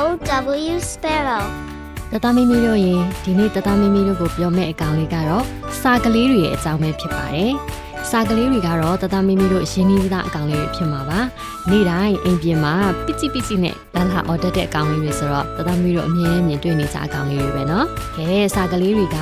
O W Sparrow. တသားမီမီတို့ရေဒီနေ့တသားမီမီတို့ကိုပြောမယ့်အကောင်လေးကတော့စာကလေးတွေရဲ့အကြောင်းပဲဖြစ်ပါတယ်။စာကလေးတွေကတော့တသားမီမီတို့အရင်ကြီးသားအကောင်လေးတွေဖြစ်မှာပါ။နေ့တိုင်းအိမ်ပြင်မှာပစ်ချစ်ပစ်ချစ်နဲ့လာလာအော်တက်တဲ့အကောင်လေးတွေဆိုတော့တသားမီတို့အမြဲမြင်တွေ့နေကြအကောင်လေးတွေပဲနော်။ကဲစာကလေးတွေက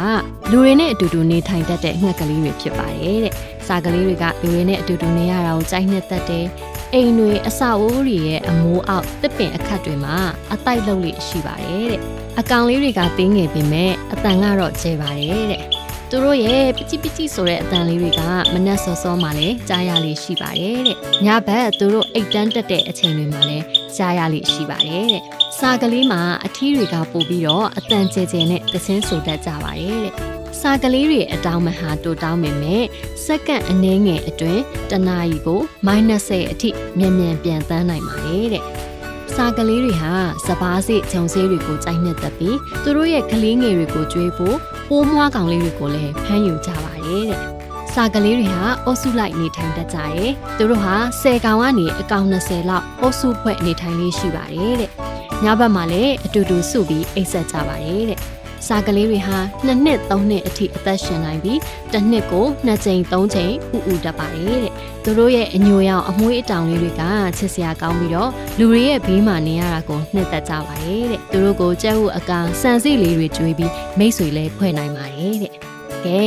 လူတွေနဲ့အတူတူနေထိုင်တတ်တဲ့ငှက်ကလေးတွေဖြစ်ပါတယ်တဲ့။စာကလေးတွေကလူတွေနဲ့အတူတူနေရတာကိုကြိုက်နှစ်သက်တယ်။ အိမ်တွေအဆောက်အဦတွေရဲ့အမိုးအောက်တစ်ပင်အခတ်တွေမှာအတိုက်လုံးလေးရှိပါတယ်တဲ့။အကောင်လေးတွေကတင်းငယ်ပေမဲ့အတန်ကတော့ကျဲပါတယ်တဲ့။သူတို့ရဲ့ပချိပချိဆိုတဲ့အတန်လေးတွေကမနှက်စောစောမှလည်းကြားရလေးရှိပါတယ်တဲ့။ညဘက်သူတို့အိတ်တန်းတက်တဲ့အချိန်တွေမှာလည်းကြားရလေးရှိပါတယ်တဲ့။စာကလေးမှာအထီးတွေကပို့ပြီးတော့အတန်ကျဲကျဲနဲ့သင်းဆိုတတ်ကြပါတယ်တဲ့။ စာကလေးတွေအတောင်းမဟာတိုးတောင်းပေမဲ့စက္ကန့်အနည်းငယ်အတွင်းတနာရီကို -30 အထိမြန်မြန်ပြန်တန်းနိုင်ပါတယ်တဲ့။စာကလေးတွေဟာစပားစိဂျုံဆေးတွေကိုကြိုက်နှစ်သက်ပြီးသူတို့ရဲ့ကလေးငယ်တွေကိုကျွေးဖို့ပိုးမွားကောင်လေးတွေကိုလည်းဖမ်းယူကြပါတယ်တဲ့။စာကလေးတွေဟာအုပ်စုလိုက်နေထိုင်တတ်ကြတယ်။သူတို့ဟာ10ကောင်ကနေအကောင်20လောက်အုပ်စုဖွဲ့နေထိုင်လေးရှိပါတယ်တဲ့။ညဘက်မှာလည်းအတူတူစုပြီးအိပ်ဆက်ကြပါတယ်တဲ့။ စာကလေးတွေဟာနှစ်နှစ်သုံးနှစ်အထိအသက်ရှင်နိုင်ပြီးတစ်နှစ်ကိုနှစ်ကြိမ်သုံးကြိမ်ဥဥတတ်ပါတယ်တဲ့။သူတို့ရဲ့အညိုရောင်အမွှေးအတောင်လေးတွေကချစ်စရာကောင်းပြီးတော့လူတွေရဲ့ဘေးမှာနေရတာကိုနှစ်သက်ကြပါတယ်တဲ့။သူတို့ကိုကြက်ဥအကောင်စံစီလေးတွေကျွေးပြီးမိတ်ဆွေလည်းဖွဲ့နိုင်ပါတယ်တဲ့။ကဲ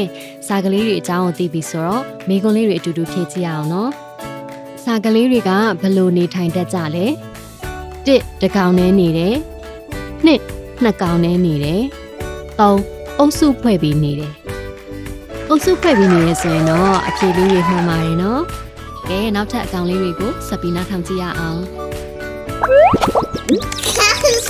စာကလေးတွေအကြောင်းကိုသိပြီဆိုတော့မိကွန်းလေးတွေအတူတူဖြည့်ကြည့်ရအောင်နော်။စာကလေးတွေကဘယ်လိုနေထိုင်တတ်ကြလဲ။တစ်တစ်ကောင်နဲ့နေတယ်။နှစ်နှစ်ကောင်နဲ့နေတယ်။ သုံးအုပ်စုဖွဲ့ပြီးနေတယ်။အုပ်စုဖွဲ့ပြီးနေရဆိုရင်တော့အဖြေလေးတွေမှန်ပါတယ်နော်။ကဲနောက်ထပ်အကောင်လေးတွေကိုစပီနာထောင်ကြည့်ရအောင်။ That is